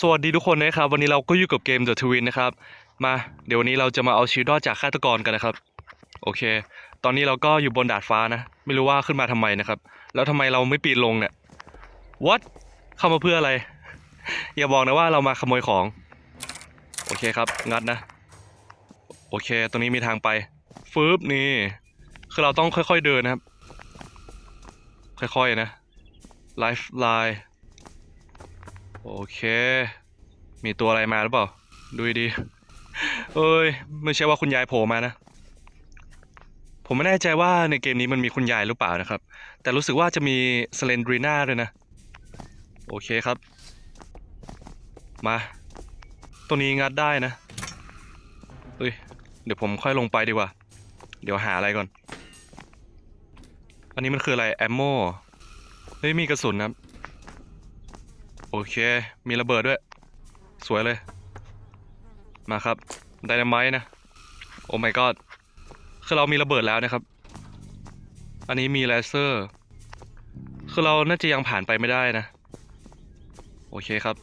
สวัสดีทุกคนนะครับ วันนี้เราก็อยู่กับเกม The Twin นะครับ มาเดี๋ยววันนี้เราจะมาเอาชีวิตรอดจากฆาตกรกันนะครับ โอเค ตอนนี้เราก็อยู่บนดาดฟ้านะ ไม่รู้ว่าขึ้นมาทำไมนะครับ แล้วทำไมเราไม่ปีนลงเนี่ย what เข้ามาเพื่ออะไร อย่าบอกนะว่าเรามาขโมยของ โอเคครับ งัดนะ โอเค ตรงนี้มีทางไปฟืบนี่ คือเราต้องค่อยๆเดินนะครับ ค่อยๆนะ life line โอเค มีตัวอะไรมาหรือเปล่า ดูดีเอ้ย ไม่ใช่ว่าคุณยายโผล่มานะ ผมไม่แน่ใจว่าในเกมนี้มันมีคุณยายหรือเปล่านะครับ แต่รู้สึกว่าจะมีสเลนดรีน่าด้วยนะ โอเคครับ มา ตัวนี้งัดได้นะเฮ้ย เดี๋ยวผมค่อยลงไปดีกว่า เดี๋ยวหาอะไรก่อน อันนี้มันคืออะไร แอมโมเฮ้ย มีกระสุนนะครับ เค มีระเบิดด้วย สวยเลย มาครับไดนาไมต์นะ โอ้ my god คือเรามีระเบิดแล้วนะครับ อันนี้มีเลเซอร์ คือเราน่าจะยังผ่านไปไม่ได้นะ โอเคครับ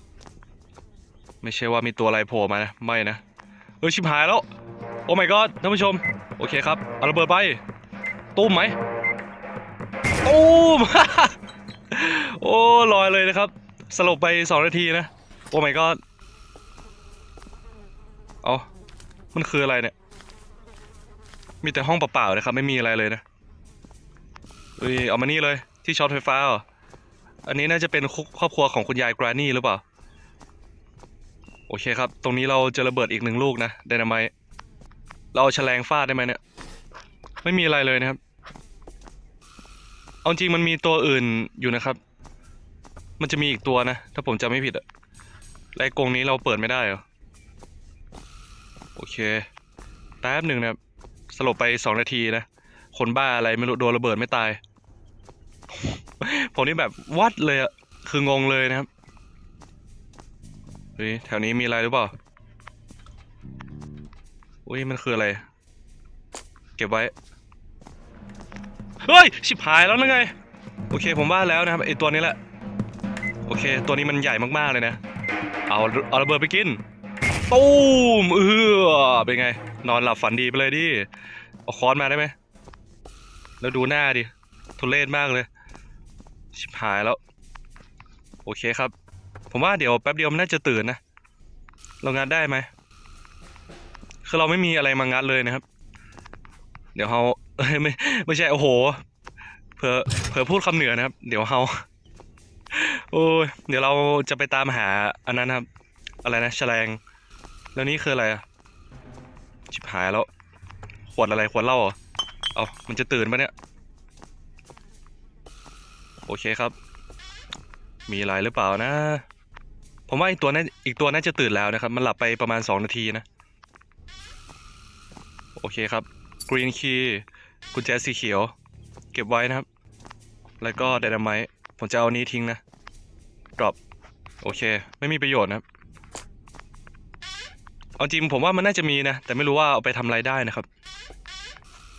ไม่ใช่ว่ามีตัวอะไรโผล่มานะ ไม่นะ เออชิบหายแล้ว โอ้ my god ท่านผู้ชม โอเคครับ เอาระเบิดไป ตุ้มไหม ตุ้ม โอ้ลอยเลยนะครับ สลบไปสองนาทีนะ โอ้ my god เอามันคืออะไรเนี่ย มีแต่ห้องเปล่าๆนะครับ ไม่มีอะไรเลยนะเฮ้ยเอามานี่เลยที่ช็อตไฟฟ้าเหรออันนี้น่าจะเป็นครอบครัวของคุณยายกรานี่หรือเปล่า โอเคครับ ตรงนี้เราจะระเบิดอีกหนึ่งลูกนะไดนาไมเราเอาแฉลงฟาดได้ไหมเนี่ย ไม่มีอะไรเลยนะครับ เอาจริงมันมีตัวอื่นอยู่นะครับ มันจะมีอีกตัวนะ ถ้าผมจำไม่ผิดอะไอ้กรงนี้เราเปิดไม่ได้เหรอ โอเค แป๊บหนึ่งนะสลบไปสองนาทีนะ คนบ้าอะไรไม่รู้โดนระเบิดไม่ตาย ผมนี่แบบวัดเลยอะคืองงเลยนะครับเฮ้ยแถวนี้มีอะไรหรือเปล่า อุ้ยมันคืออะไร เก็บไว้ เฮ้ย ชิบหายแล้วนะไง โอเคผมว่าแล้วนะครับไอตัวนี้แหละ โอเค ตัวนี้มันใหญ่มากๆเลยนะ เอาเอาระเบิดไปกินตูมเออเป็นไง นอนหลับฝันดีไปเลยดิ เอาค้อนมาได้ไหม แล้วดูหน้าดิ ทุเรศมากเลย ชิบหายแล้ว โอเคครับ ผมว่าเดี๋ยวแป๊บเดียวมันน่าจะตื่นนะ เรางัดได้ไหม คือเราไม่มีอะไรมางัดเลยนะครับ เดี๋ยวเขาไม่ไม่ใช่ โอ้โห เผลอเผลอพูดคำเหนือนะครับ เดี๋ยวเขา โอ้ยเดี๋ยวเราจะไปตามหาอันนั้นครับ อะไรนะแฉลง แล้วนี่คืออะไรอะชิบหายแล้ว ขวดอะไรขวดเหล้าเหรอเอามันจะตื่นปะเนี่ย โอเคครับ มีอะไรหรือเปล่านะ ผมว่าอีกตัวน่าอีกตัวน่าจะตื่นแล้วนะครับ มันหลับไปประมาณ 2 นาทีนะ โอเคครับ green key กุญแจสีเขียว เก็บไว้นะครับ แล้วก็ไดนาไมต์ผมจะเอานี้ทิ้งนะ drop โอเค ไม่มีประโยชน์นะครับ เอาจริงผมว่ามันน่าจะมีนะ แต่ไม่รู้ว่าเอาไปทำอะไรได้นะครับ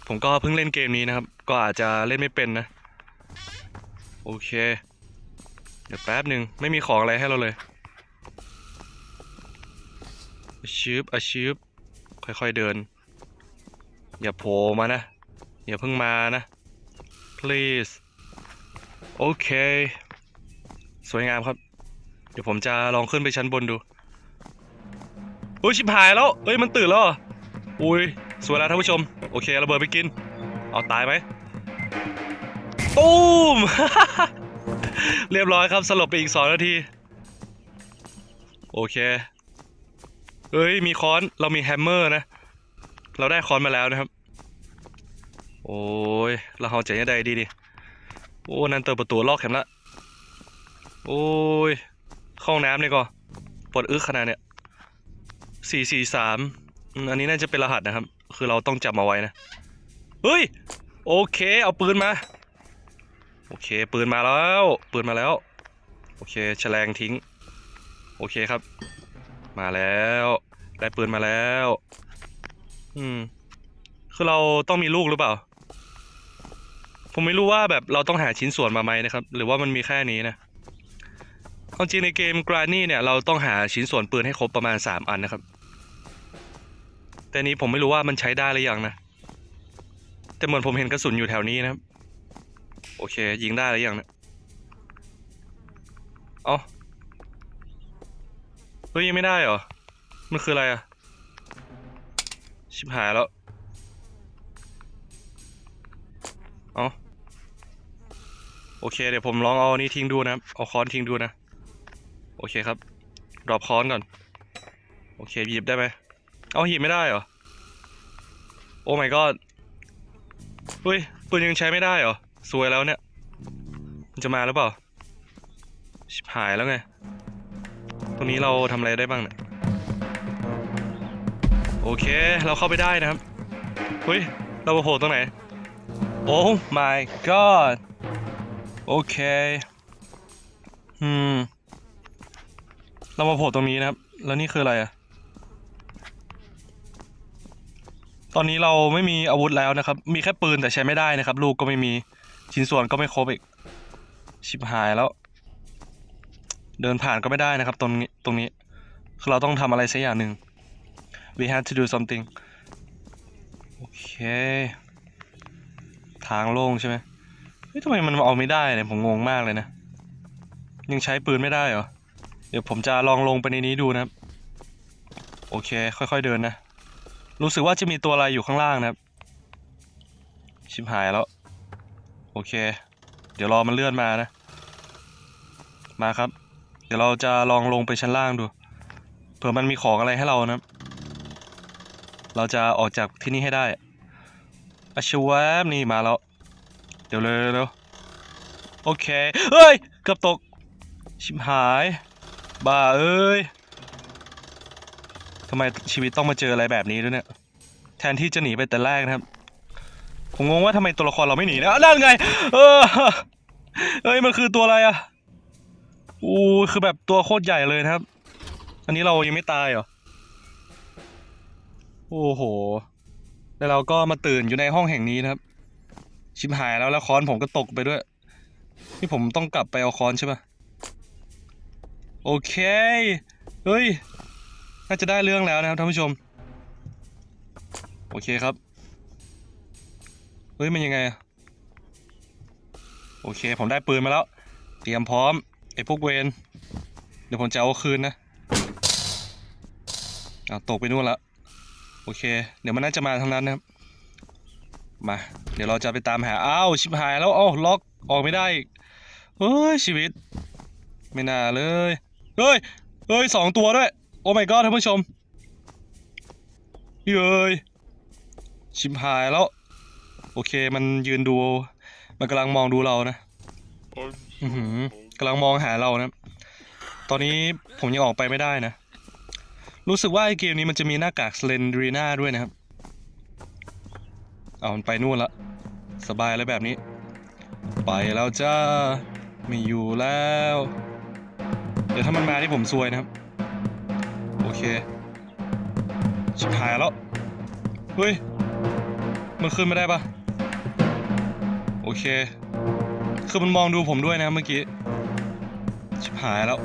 ผมก็เพิ่งเล่นเกมนี้นะครับ ก็อาจจะเล่นไม่เป็นนะ โอเค เดี๋ยวแป๊บหนึ่งไม่มีของอะไรให้เราเลยอาชืบอาชืบค่อยๆเดิน อย่าโผล่มานะ อย่าเพิ่งมานะ please โอเค สวยงามครับ เดี๋ยวผมจะลองขึ้นไปชั้นบนดูโอ้ยชิบหายแล้วเอ้ยมันตื่นแล้วอุ้ยสวยแล้วท่านผู้ชม โอเคระเบิดไปกิน เอาตายไหมตูมเรียบร้อยครับสลบไปอีกสองนาที โอเคเอ้ยมีค้อนเรามีแฮมเมอร์นะ เราได้ค้อนมาแล้วนะครับ โอ้ยเราเอาใจยังไงดีดิโอ้ นั่นเติมประตูลอกแขมละ โอ้ยเข้าห้องน้ำเลยก่อปวดอึขนาดเนี้ยสี่สี่สามอันนี้น่าจะเป็นรหัสนะครับ คือเราต้องจำเอาไว้นะ เฮ้ย โอเค เอาปืนมา โอเค ปืนมาแล้ว ปืนมาแล้ว โอเคแฉลงทิ้ง โอเคครับ มาแล้ว ได้ปืนมาแล้ว อืม คือเราต้องมีลูกหรือเปล่า ผมไม่รู้ว่าแบบเราต้องหาชิ้นส่วนมาไหมนะครับ หรือว่ามันมีแค่นี้นะ เอาจริงในเกม Granny เนี่ยเราต้องหาชิ้นส่วนปืนให้ครบประมาณ 3 อันนะครับ แต่นี้ผมไม่รู้ว่ามันใช้ได้หรือยังนะ แต่เหมือนผมเห็นกระสุนอยู่แถวนี้นะครับ โอเค ยิงได้หรือยังเนะเอ้าเฮ้ยยังไม่ได้เหรอ มันคืออะไรอะชิบหายแล้วเอ้าโอเค เดี๋ยวผมลองเอานี่ทิ้งดูนะครับ เอาค้อนทิ้งดูนะ อเคครับ ดรอปค้อนก่อน โอเคหยิบได้ไหมเอาหยิบไม่ได้เหรอ โอ้ my god เฮ้ยปืนยังใช้ไม่ได้เหรอสวยแล้วเนี่ย มันจะมาหรือเปล่า ชิบหายแล้วไง ตรงนี้เราทำอะไรได้บ้างเนี่ย โอเค เราเข้าไปได้นะครับ เฮ้ย เรามาโผล่ตรงไหน โอ้ my god โอเค อืม เรามาโผล่ตรงนี้นะครับ แล้วนี่คืออะไรอะตอนนี้เราไม่มีอาวุธแล้วนะครับ มีแค่ปืนแต่ใช้ไม่ได้นะครับ ลูกก็ไม่มีชิ้นส่วนก็ไม่ครบอีก ชิบหายแล้ว เดินผ่านก็ไม่ได้นะครับ ตรงนี้ตรงนี้ คือเราต้องทำอะไรสักอย่างหนึ่ง we have to do something โอเค ทางโล่งใช่ไหมเฮ้ยทำไมมันเอาไม่ได้เนี่ยผมงงมากเลยนะ ยังใช้ปืนไม่ได้เหรอ ดี๋ยวผมจะลองลงไปในนี้ดูนะครับ โอเค ค่อยๆเดินนะ รู้สึกว่าจะมีตัวอะไรอยู่ข้างล่างนะครับ ชิบหายแล้ว โอเค เดี๋ยวรอมันเลื่อนมานะ มาครับ เดี๋ยวเราจะลองลงไปชั้นล่างดู เผื่อมันมีของอะไรให้เรานะ เราจะออกจากที่นี่ให้ได้อาชวบนี่มาแล้ว เดี๋ยวเร็วเร็วโอเค เฮ้ย เกือบตก ชิบหาย บ้าเอ้ยทำไมชีวิตต้องมาเจออะไรแบบนี้ด้วยเนี่ยแทนที่จะหนีไปแต่แรกนะครับ ผมงงว่าทำไมตัวละครเราไม่หนีนะนั่นไง เออเฮ้ยมันคือตัวอะไรอะอู้คือแบบตัวโคตรใหญ่เลยนะครับ อันนี้เรายังไม่ตายเหรอโอ้โห แล้วเราก็มาตื่นอยู่ในห้องแห่งนี้นะครับ ชิบหายแล้วแล้วค้อนผมก็ตกไปด้วย นี่ผมต้องกลับไปเอาค้อนใช่ปะ โอเค เฮ้ย น่าจะได้เรื่องแล้วนะครับท่านผู้ชม โอเคครับ เฮ้ย มันยังไงอะโอเค ผมได้ปืนมาแล้ว เตรียมพร้อม ไอ้พวกเวนเดี๋ยวผมจะเอาคืนนะเอาตกไปนู่นละโอเค เดี๋ยวมันน่าจะมาทางนั้นนะครับ มา เดี๋ยวเราจะไปตามหา อ้าว ชิบหายแล้วอ้าวล็อกออกไม่ได้เฮ้ยชีวิต ไม่น่าเลย เฮ้ยเฮ้ยสองตัวด้วย โอ้ my god ท่านผู้ชมเฮ้ยชิบหายแล้ว โอเคมันยืนดู มันกำลังมองดูเรานะอือหือกำลังมองหาเรานะ ตอนนี้ผมยังออกไปไม่ได้นะ รู้สึกว่าไอเกมนี้มันจะมีหน้ากากสเลนดรีนาด้วยนะครับ เอามันไปนู่นละ สบายแล้วแบบนี้ ไปแล้วจ้า ไม่อยู่แล้ว เดี๋ยวถ้ามันมาที่ผมซวยนะครับ โอเค ชิบหายแล้ว เฮ้ย มันขึ้นไม่ได้ปะโอเค คือมันมองดูผมด้วยนะเมื่อกี้ ชิบหายแล้ว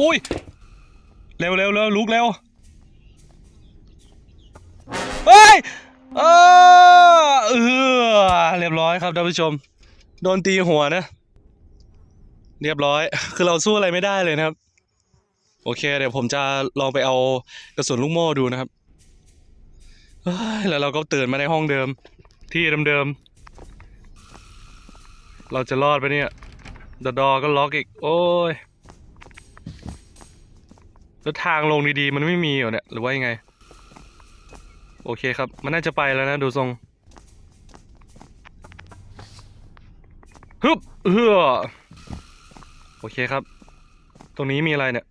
อุ้ย เร็วเร็วเร็วลุกเร็ว เฮ้ย เออเออเรียบร้อยครับท่านผู้ชม โดนตีหัวนะ เรียบร้อย คือเราสู้อะไรไม่ได้เลยนะครับ โอเค เดี๋ยวผมจะลองไปเอากระสุนลูกโม่ดูนะครับแล้วเราก็ตื่นมาในห้องเดิม ที่เดิมๆเราจะรอดไปเนี่ยดดอก็ล็อกอีก โอ้ยแล้วทางลงดีๆ มันไม่มีเหรอเนี่ย หรือว่ายังไง โอเคครับ มันน่าจะไปแล้วนะ ดูทรงฮึบ เฮือโอเคครับ ตรงนี้มีอะไรเนี่ย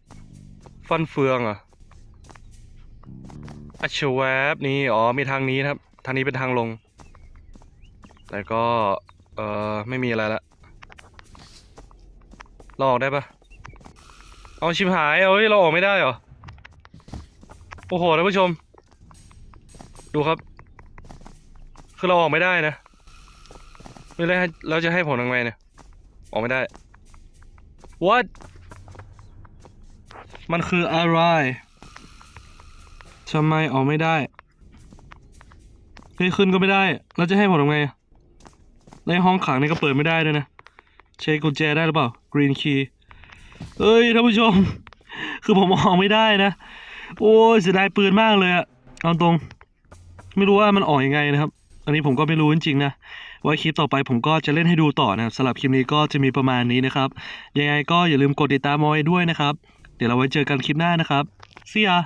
ฟันเฟืองอะอัชแวบนี่อ๋อมีทางนี้ครับ ทางนี้เป็นทางลง แต่ก็ เออไม่มีอะไรละเราออกได้ปะเอาชิมหายเฮ้ยเราออกไม่ได้เหรอ โอ้โหท่านผู้ชม ดูครับ คือเราออกไม่ได้นะ ไม่แล้แล้วจะให้ผมทำไงเนี่ย ออกไม่ได้ what มันคืออะไรทำไมออกไม่ได้เฮ้ยขึ้นก็ไม่ได้ แล้วจะให้ผมทำไง ในห้องขังนี่ก็เปิดไม่ได้ด้วยนะใช้กุญแจได้หรือเปล่า green key เอ้ยท่านผู้ชม คือผมออกไม่ได้นะ โอ้ยเสียดายปืนมากเลยอะเอาตรง ไม่รู้ว่ามันออกยังไงนะครับ อันนี้ผมก็ไม่รู้จริงๆนะ ไว้คลิปต่อไปผมก็จะเล่นให้ดูต่อนะครับสำหรับคลิปนี้ก็จะมีประมาณนี้นะครับยังไงก็อย่าลืมกดติดตามมอยด้วยนะครับ เดี๋ยวเราไว้เจอกันคลิปหน้านะครับ See ya